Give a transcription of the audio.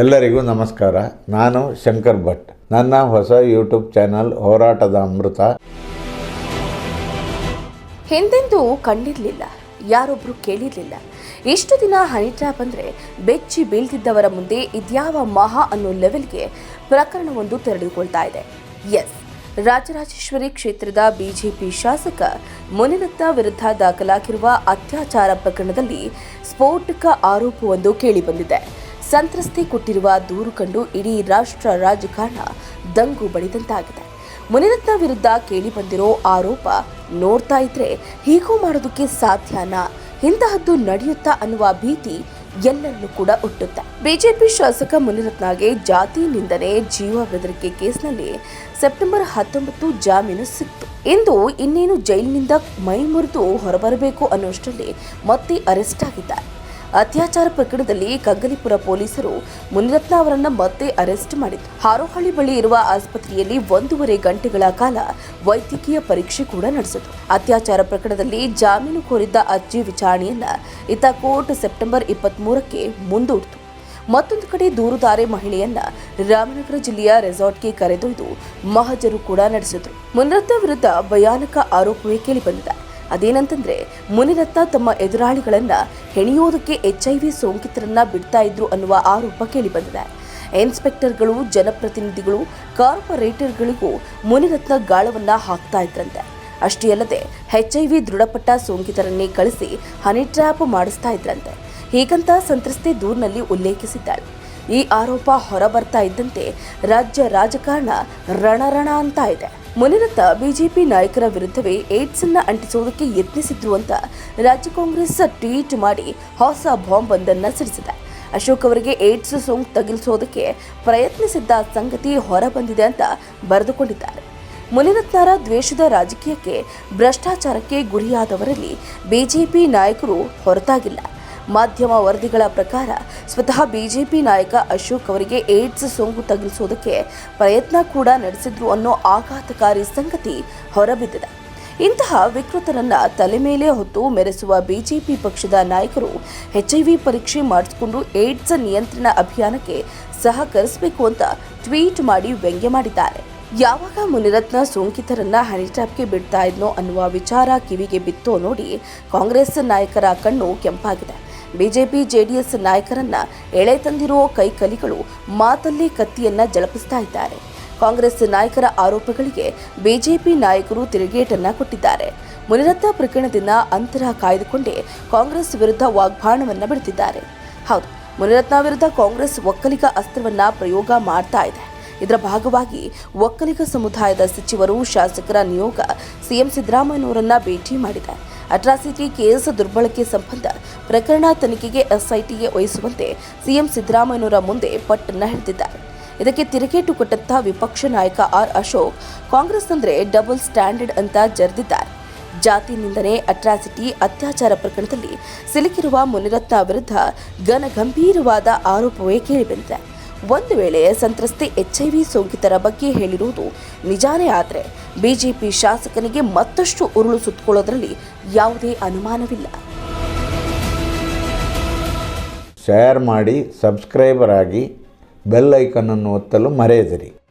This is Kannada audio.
ಎಲ್ಲರಿಗೂ ನಮಸ್ಕಾರ. ನಾನು ಶಂಕರ್ ಭಟ್. ನನ್ನ ಹೊಸ ಯೂಟ್ಯೂಬ್ ಚಾನಲ್ ಹೋರಾಟದ ಅಮೃತ. ಹಿಂದೆಂದೂ ಕಂಡಿರಲಿಲ್ಲ ಯಾರೊಬ್ರು ಕೇಳಿರಲಿಲ್ಲ. ಇಷ್ಟು ದಿನ ಹನಿ ಟ್ರ್ಯಾಪ್ ಅಂದರೆ ಬೆಚ್ಚಿ ಬೀಳ್ತಿದ್ದವರ ಮುಂದೆ ಇದ್ಯಾವ ಮಹಾ ಅನ್ನೋ ಲೆವೆಲ್ಗೆ ಪ್ರಕರಣವೊಂದು ತೆರಳಿಕೊಳ್ತಾ ಇದೆ. ಎಸ್, ರಾಜರಾಜೇಶ್ವರಿ ಕ್ಷೇತ್ರದ ಬಿಜೆಪಿ ಶಾಸಕ ಮುನಿರತ್ನ ವಿರುದ್ಧ ದಾಖಲಾಗಿರುವ ಅತ್ಯಾಚಾರ ಪ್ರಕರಣದಲ್ಲಿ ಸ್ಫೋಟಕ ಆರೋಪವೊಂದು ಕೇಳಿಬಂದಿದೆ ಸಂತ್ರಸ್ತೆ ಕೊಟ್ಟಿರುವ ದೂರು ಕಂಡು ಇಡೀ ರಾಷ್ಟ್ರ ರಾಜಕಾರಣ ದಂಗು ಬಡಿದಂತಾಗಿದೆ. ಮುನಿರತ್ನ ವಿರುದ್ಧ ಕೇಳಿಬಂದಿರೋ ಆರೋಪ ನೋಡ್ತಾ ಇದ್ರೆ ಹೀಗೂ ಮಾಡೋದಕ್ಕೆ ಸಾಧ್ಯನಾ? ಇಂತಹದ್ದು ನಡೆಯುತ್ತಾ ಅನ್ನುವ ಭೀತಿ ಎಲ್ಲರಲ್ಲೂ ಕೂಡ ಹುಟ್ಟುತ್ತೆ ಬಿಜೆಪಿ ಶಾಸಕ ಮುನಿರತ್ನಗೆ ಜಾತಿ ನಿಂದನೆ, ಜೀವ ಬೆದರಿಕೆ ಕೇಸ್ನಲ್ಲಿ ಸೆಪ್ಟೆಂಬರ್ ಹತ್ತೊಂಬತ್ತು ಜಾಮೀನು ಸಿಕ್ತು. ಇಂದು ಇನ್ನೇನು ಜೈಲಿನಿಂದ ಮೈ ಮುರಿದು ಹೊರಬರಬೇಕು ಅನ್ನೋಷ್ಟರಲ್ಲಿ ಮತ್ತೆ ಅರೆಸ್ಟ್ ಆಗಿದ್ದಾರೆ. ಅತ್ಯಾಚಾರ ಪ್ರಕರಣದಲ್ಲಿ ಕಗ್ಗಲಿಪುರ ಪೊಲೀಸರು ಮುನಿರತ್ನ ಅವರನ್ನ ಮತ್ತೆ ಅರೆಸ್ಟ್ ಮಾಡಿದ್ರು. ಹಾರೋಹಳ್ಳಿ ಬಳಿ ಇರುವ ಆಸ್ಪತ್ರೆಯಲ್ಲಿ ಒಂದೂವರೆ ಗಂಟೆಗಳ ಕಾಲ ವೈದ್ಯಕೀಯ ಪರೀಕ್ಷೆ ಕೂಡ ನಡೆಸಿತು ಅತ್ಯಾಚಾರ ಪ್ರಕರಣದಲ್ಲಿ ಜಾಮೀನು ಕೋರಿದ್ದ ಅರ್ಜಿ ವಿಚಾರಣೆಯನ್ನ ಇತ್ತ ಕೋರ್ಟ್ ಸೆಪ್ಟೆಂಬರ್ ಇಪ್ಪತ್ತ್ ಮೂರಕ್ಕೆ ಮುಂದೂಡಿತು. ಮತ್ತೊಂದು ಕಡೆ ದೂರುದಾರೆ ಮಹಿಳೆಯನ್ನ ರಾಮನಗರ ಜಿಲ್ಲೆಯ ರೆಸಾರ್ಟ್ಗೆ ಕರೆದೊಯ್ದು ಮಹಜರು ಕೂಡ ನಡೆಸಿದ್ರು. ಮುನಿರತ್ನ ವಿರುದ್ಧ ಭಯಾನಕ ಆರೋಪವೇ ಕೇಳಿಬಂದಿದೆ. ಅದೇನಂತಂದ್ರೆ, ಮುನಿರತ್ನ ತಮ್ಮ ಎದುರಾಳಿಗಳನ್ನ ಹೆಣೆಯೋದಕ್ಕೆ ವಿ ಸೋಂಕಿತರನ್ನ ಬಿಡ್ತಾ ಇದ್ರು ಅನ್ನುವ ಆರೋಪ ಕೇಳಿಬಂದಿದೆ. ಇನ್ಸ್ಪೆಕ್ಟರ್ಗಳು, ಜನಪ್ರತಿನಿಧಿಗಳು, ಕಾರ್ಪೊರೇಟರ್ಗಳಿಗೂ ಮುನಿರತ್ನ ಗಾಳವನ್ನ ಹಾಕ್ತಾ ಇದ್ರಂತೆ. ಅಷ್ಟೇ ಅಲ್ಲದೆ ಹೆಚ್ ಐ ವಿ ದೃಢಪಟ್ಟ ಸೋಂಕಿತರನ್ನೇ ಕಳಿಸಿ ಹನಿ ಟ್ರ್ಯಾಪ್ ಮಾಡಿಸ್ತಾ ಇದ್ರಂತೆ. ಹೀಗಂತ ಸಂತ್ರಸ್ತೆ ದೂರಿನಲ್ಲಿ ಉಲ್ಲೇಖಿಸಿದ್ದಾಳೆ ಈ ಆರೋಪ ಹೊರಬರ್ತಾ ಇದ್ದಂತೆ ರಾಜ್ಯ ರಾಜಕಾರಣ ರಣರಣ ಅಂತ ಇದೆ. ಮುನಿರತ್ನ ಬಿಜೆಪಿ ನಾಯಕರ ವಿರುದ್ಧವೇ ಏಡ್ಸ್ ಅನ್ನ ಅಂಟಿಸುವುದಕ್ಕೆ ಯತ್ನಿಸಿದ್ರು ಅಂತ ರಾಜ್ಯ ಕಾಂಗ್ರೆಸ್ ಟ್ವೀಟ್ ಮಾಡಿ ಹೊಸ ಬಾಂಬ್ ಒಂದನ್ನು ಸಿಡಿಸಿದೆ. ಅಶೋಕ್ ಅವರಿಗೆ ಏಡ್ಸ್ ಸೋಂಕು ತಗುಲಿಸೋದಕ್ಕೆ ಪ್ರಯತ್ನಿಸಿದ್ದ ಸಂಗತಿ ಹೊರಬಂದಿದೆ ಅಂತ ಬರೆದುಕೊಂಡಿದ್ದಾರೆ. ಮುನಿರತ್ನರ ದ್ವೇಷದ ರಾಜಕೀಯಕ್ಕೆ ಭ್ರಷ್ಟಾಚಾರಕ್ಕೆ ಗುರಿಯಾದವರಲ್ಲಿ ಬಿಜೆಪಿ ನಾಯಕರು ಹೊರತಾಗಿಲ್ಲ. ಮಾಧ್ಯಮ ವರದಿಗಳ ಪ್ರಕಾರ ಸ್ವತಃ ಬಿಜೆಪಿ ನಾಯಕ ಅಶೋಕ್ ಅವರಿಗೆ ಏಡ್ಸ್ ಸೋಂಕು ತಗುಲಿಸೋದಕ್ಕೆ ಪ್ರಯತ್ನ ಕೂಡ ನಡೆಸಿದ್ರು ಅನ್ನೋ ಆಘಾತಕಾರಿ ಸಂಗತಿ ಹೊರಬಿದ್ದಿದೆ. ಇಂತಹ ವಿಕೃತರನ್ನ ತಲೆ ಮೇಲೆ ಹೊತ್ತು ಮೆರೆಸುವ ಬಿಜೆಪಿ ಪಕ್ಷದ ನಾಯಕರು ಎಚ್ಐವಿ ಪರೀಕ್ಷೆ ಮಾಡಿಸಿಕೊಂಡು ಏಡ್ಸ್ ನಿಯಂತ್ರಣ ಅಭಿಯಾನಕ್ಕೆ ಸಹಕರಿಸಬೇಕು ಅಂತ ಟ್ವೀಟ್ ಮಾಡಿ ವ್ಯಂಗ್ಯ ಮಾಡಿದ್ದಾರೆ. ಯಾವಾಗ ಮುನಿರತ್ನ ಸೋಂಕಿತರನ್ನ ಹನಿಟ್ಯಾಪ್ಗೆ ಬಿಡ್ತಾ ಇದ್ನೋ ಅನ್ನುವ ವಿಚಾರ ಕಿವಿಗೆ ಬಿತ್ತೋ ನೋಡಿ ಕಾಂಗ್ರೆಸ್ ನಾಯಕರ ಕಣ್ಣು ಕೆಂಪಾಗಿದೆ. ಬಿಜೆಪಿ ಜೆಡಿಎಸ್ ನಾಯಕರನ್ನ ಎಳೆ ತಂದಿರೋ ಕೈಕಲಿಗಳು ಮಾತಲ್ಲಿ ಕತ್ತಿಯನ್ನ ಜಳಪಿಸ್ತಾ ಇದ್ದಾರೆ. ಕಾಂಗ್ರೆಸ್ ನಾಯಕರ ಆರೋಪಗಳಿಗೆ ಬಿಜೆಪಿ ನಾಯಕರು ತಿರುಗೇಟನ್ನ ಕೊಟ್ಟಿದ್ದಾರೆ. ಮುನಿರತ್ನ ಪ್ರಕರಣದಿಂದ ಅಂತರ ಕಾಯ್ದುಕೊಂಡೇ ಕಾಂಗ್ರೆಸ್ ವಿರುದ್ಧ ವಾಗ್ಬಾಣವನ್ನ ಬಿಡುತ್ತಿದ್ದಾರೆ ಹೌದು, ಮುನಿರತ್ನ ವಿರುದ್ಧ ಕಾಂಗ್ರೆಸ್ ಒಕ್ಕಲಿಗ ಅಸ್ತ್ರವನ್ನ ಪ್ರಯೋಗ ಮಾಡ್ತಾ ಇದೆ. ಇದರ ಭಾಗವಾಗಿ ಒಕ್ಕಲಿಗ ಸಮುದಾಯದ ಸಚಿವರು ಶಾಸಕರ ನಿಯೋಗ ಸಿಎಂ ಸಿದ್ದರಾಮಯ್ಯನವರನ್ನ ಭೇಟಿ ಮಾಡಿದೆ. ಅಟ್ರಾಸಿಟಿ ಕೇಸ್ ದುರ್ಬಳಕೆ ಸಂಬಂಧ ಪ್ರಕರಣ ತನಿಖೆಗೆ ಎಸ್ಐಟಿಗೆ ವಹಿಸುವಂತೆ ಸಿಎಂ ಸಿದ್ದರಾಮಯ್ಯನವರ ಮುಂದೆ ಪಟ್ಟನ್ನ ಹಿಡಿದಿದ್ದಾರೆ ಇದಕ್ಕೆ ತಿರುಗೇಟು ಕೊಟ್ಟಂತ ವಿಪಕ್ಷ ನಾಯಕ ಆರ್ ಅಶೋಕ್ ಕಾಂಗ್ರೆಸ್ ಅಂದ್ರೆ ಡಬಲ್ ಸ್ಟ್ಯಾಂಡರ್ಡ್ ಅಂತ ಜರೆದಿದ್ದಾರೆ ಜಾತಿ ನಿಂದನೆ, ಅಟ್ರಾಸಿಟಿ, ಅತ್ಯಾಚಾರ ಪ್ರಕರಣದಲ್ಲಿ ಸಿಲುಕಿರುವ ಮುನಿರತ್ನ ವಿರುದ್ಧ ಘನಗಂಭೀರವಾದ ಆರೋಪವೇ ಕೇಳಿಬಂದಿದೆ. ಒಂದು ವೇಳೆ ಸಂತ್ರಸ್ತೆ ಎಚ್ಐವಿ ಸೋಂಕಿತರ ಬಗ್ಗೆ ಹೇಳಿರುವುದು ನಿಜಾನೇ ಆದರೆ ಬಿಜೆಪಿ ಶಾಸಕನಿಗೆ ಮತ್ತಷ್ಟು ಉರುಳು ಸುತ್ತಕೊಳ್ಳೋದ್ರಲ್ಲಿ ಯಾವುದೇ ಅನುಮಾನವಿಲ್ಲ. ಶೇರ್ ಮಾಡಿ ಸಬ್ಸ್ಕ್ರೈಬರ್ ಆಗಿ ಬೆಲ್ ಅನ್ನು ಒತ್ತಲು ಮರೆಯದಿರಿ.